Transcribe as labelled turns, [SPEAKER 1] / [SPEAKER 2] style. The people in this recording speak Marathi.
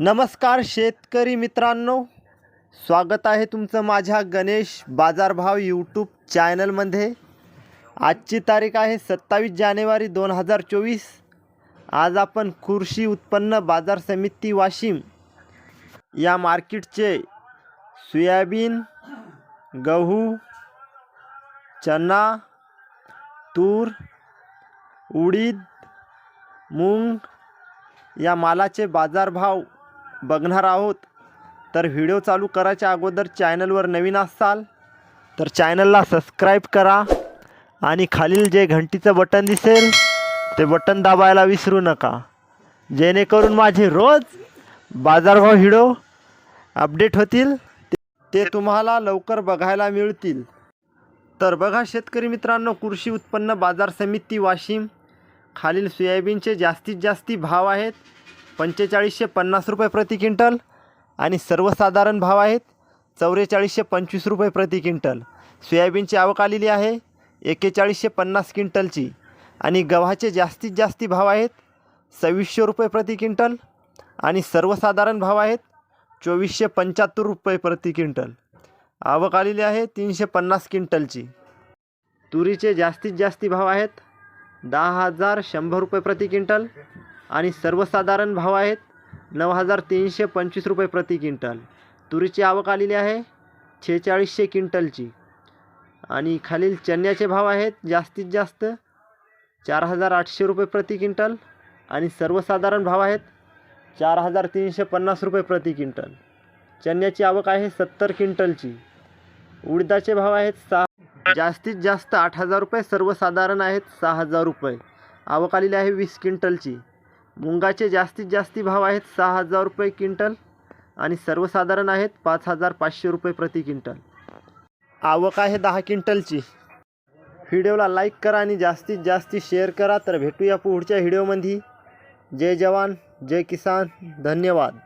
[SPEAKER 1] नमस्कार शेतकरी मित्रांनो. स्वागत आहे तुमचं माझ्या गणेश बाजारभाव यूट्यूब चॅनलमध्ये. आजची तारीख आहे सत्तावीस जानेवारी दोन हजार चोवीस. आज आपण कृषी उत्पन्न बाजार समिती वाशिम या मार्केटचे सोयाबीन गहू चना तूर उडीद मूंग या मालाचे बाजारभाव बघणार आहोत. तर व्हिडिओ चालू करायच्या अगोदर चॅनलवर नवीन असाल तर चॅनलला सबस्क्राईब करा आणि खालील जे घंटीचं बटन दिसेल ते बटन दाबायला विसरू नका. जेणेकरून माझे रोज बाजारभाव व्हिडिओ अपडेट होतील ते- तुम्हाला लवकर बघायला मिळतील. तर बघा शेतकरी मित्रांनो कृषी उत्पन्न बाजार समिती वाशिम. खालील सोयाबीनचे जास्तीत जास्ती भाव आहेत. पंचेचाळीसशे पन्नास रुपये प्रति क्विंटल आणि सर्वसाधारण भाव आहेत चौवेचाळीसशे पंचवीस रुपये प्रति क्विंटल. सोयाबीनची आवक आलेली आहे एकेचाळीसशे पन्नास क्विंटलची आणि गव्हाचे जास्तीत जास्ती भाव आहेत सव्वीसशे रुपये प्रति क्विंटल आणि सर्वसाधारण भाव आहेत चोवीसशे पंच्याहत्तर रुपये प्रति क्विंटल. आवक आलेली आहे तीनशे पन्नास क्विंटलची. तुरीचे जास्तीत जास्ती भाव आहेत दहा हजार शंभर रुपये प्रति क्विंटल आणि सर्वसाधारण भाव आहेत नऊ हजार तीनशे पंचवीस रुपये प्रति क्विंटल. तुरीची आवक आलेली आहे छेचाळीसशे क्विंटलची. आणि खालील चण्याचे भाव आहेत जास्तीत जास्त चार हजार आठशे रुपये प्रति क्विंटल आणि सर्वसाधारण भाव आहेत चार हजार तीनशे पन्नास रुपये प्रति क्विंटल. चण्याची आवक आहे सत्तर क्विंटलची. उडदाचे भाव आहेत सहा जास्तीत जास्त आठ हजार रुपये सर्वसाधारण आहेत सहा हजार रुपये. आवक आलेली आहे वीस क्विंटलची. मुंगाचे जास्तीत जास्ती भाव आहेत सहा हजार रुपये क्विंटल आणि सर्वसाधारण आहेत पाच हजार पाचशे रुपये प्रति क्विंटल. आवक आहे दहा क्विंटलची. व्हिडिओला लाईक करा आणि जास्तीत जास्ती शेअर करा. तर भेटूया पुढच्या व्हिडिओमध्ये जय जवान जय किसान धन्यवाद.